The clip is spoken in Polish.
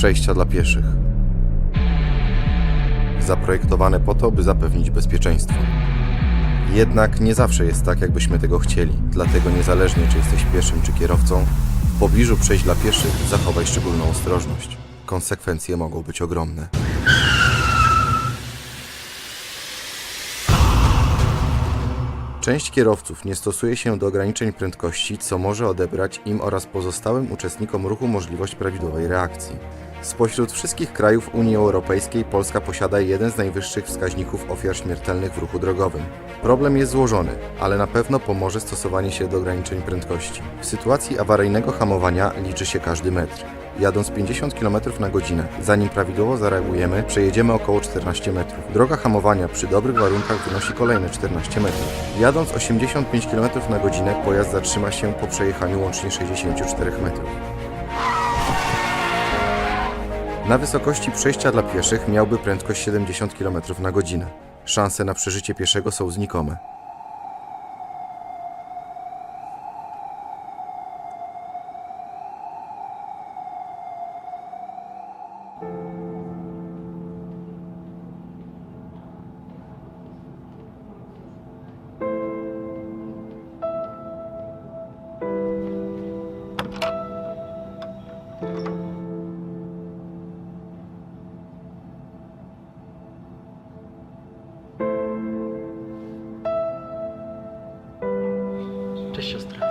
Przejścia dla pieszych. Zaprojektowane po to, by zapewnić bezpieczeństwo. Jednak nie zawsze jest tak, jakbyśmy tego chcieli. Dlatego niezależnie, czy jesteś pieszym, czy kierowcą, w pobliżu przejść dla pieszych zachowaj szczególną ostrożność. Konsekwencje mogą być ogromne. Część kierowców nie stosuje się do ograniczeń prędkości, co może odebrać im oraz pozostałym uczestnikom ruchu możliwość prawidłowej reakcji. Spośród wszystkich krajów Unii Europejskiej Polska posiada jeden z najwyższych wskaźników ofiar śmiertelnych w ruchu drogowym. Problem jest złożony, ale na pewno pomoże stosowanie się do ograniczeń prędkości. W sytuacji awaryjnego hamowania liczy się każdy metr. Jadąc 50 km na godzinę, zanim prawidłowo zareagujemy, przejedziemy około 14 metrów. Droga hamowania przy dobrych warunkach wynosi kolejne 14 metrów. Jadąc 85 km na godzinę, pojazd zatrzyma się po przejechaniu łącznie 64 metrów. Na wysokości przejścia dla pieszych miałby prędkość 70 km na godzinę. Szanse na przeżycie pieszego są znikome. що.